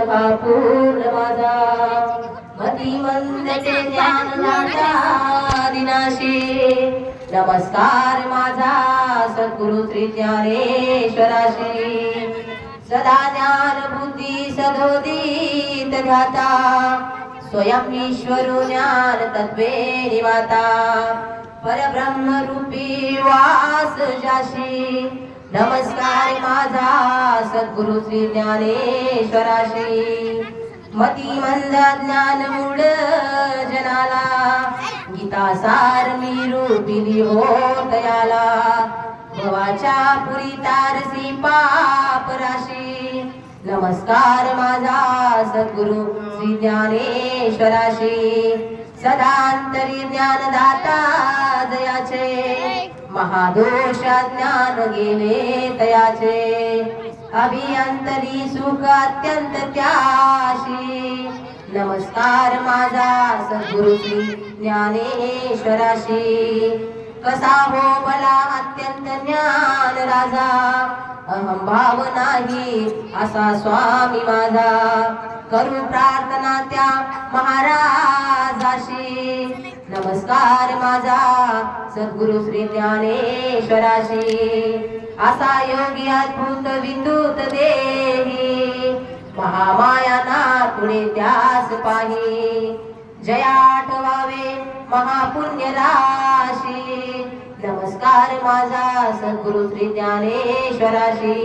नभा पूर्ण माझा मती मंदचे नमस्कार माझा सद्गुरु श्री ज्ञानेश्वराशी सदा ज्ञान बुद्धी सदोदित ध्याता स्वयं ईश्वरो ज्ञान तत्वे निवाता. परब्रह्म रूपी वास जाशी नमस्कार माझा सद्गुरु श्री ज्ञानेश्वराशी. मती मंद ज्ञान मूळ जनाला. गीता सार मी रूपिली हो तयाला भवाच्या पुरी तारसी पाप राशी. नमस्कार माझा सद्गुरु श्री ज्ञानेश्वराशी. सदांतरी ज्ञानदाता दयाचे. महादोष ज्ञान गेले तयाचे. अभियंतरी सुख अत्यंत त्याशी. नमस्कार माझा सद्गुरु श्री ज्ञानेश्वराशी. कसा हो मला अत्यंत ज्ञान राजा? अहम भाव नाही असा स्वामी माझा. करू प्रार्थना त्या महाराजाशी. नमस्कार माझा सद्गुरु श्री ज्ञानेश्वराशी. असा योगी अद्भुत विद्युत देही महामायाना ना त्यास पाही. जया आठवावे महापुण्य राशी. नमस्कार माझा सद्गुरु श्री ज्ञानेश्वराशी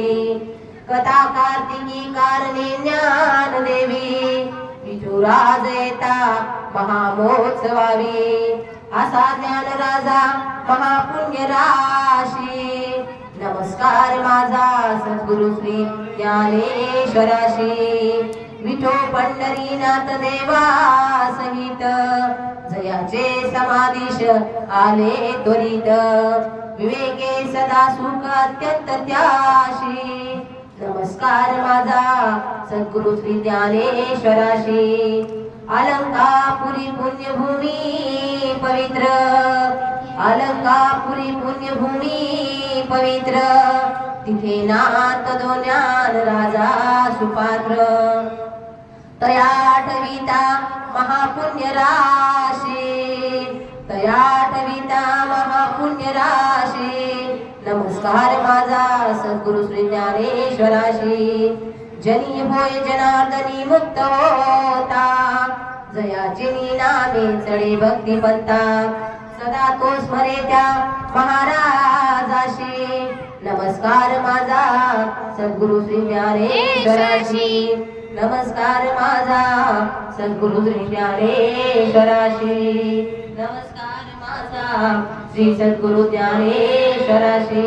कथा कार्तिकी कारणे ज्ञान देवी. विठुराज येता महामोत्सवावी. असा ज्ञान राजा महापुण्य राशी. नमस्कार माझा सद्गुरु श्री ज्ञानेश्वराशी. विठो पंढरीनाथ देवा सहित. जयाचे समाधीश आले त्वरित. विवेके सदा सुख अत्यंत त्याशी. नमस्कार माझा सद्गुरु श्री ज्ञानेश्वराशी. अलंकापुरी पुण्यभूमी पवित्र. अलंकापुरी पुण्यभूमी पवित्र. तिथे नात दो ज्ञान राजा सुपात्र. तयाटविता महापुण्य तयाटविता महापुण्य राशे नमस्कार माझा सद्गुरु श्री ज्ञानेश्वराशी. जनी होय जनार्दनी मुक्त होता. जयाचिनी नामे चढे भक्ती पंता सदा तो स्मरे त्या महाराज. महाराजाशी नमस्कार माझा. सद्गुरु श्री ज्ञानेश्वराशी नमस्कार माझा. सद्गुरु श्री ज्ञानेश्वराशी नमस्कार माझा. श्री सद्गुरु ज्ञानेश्वराशी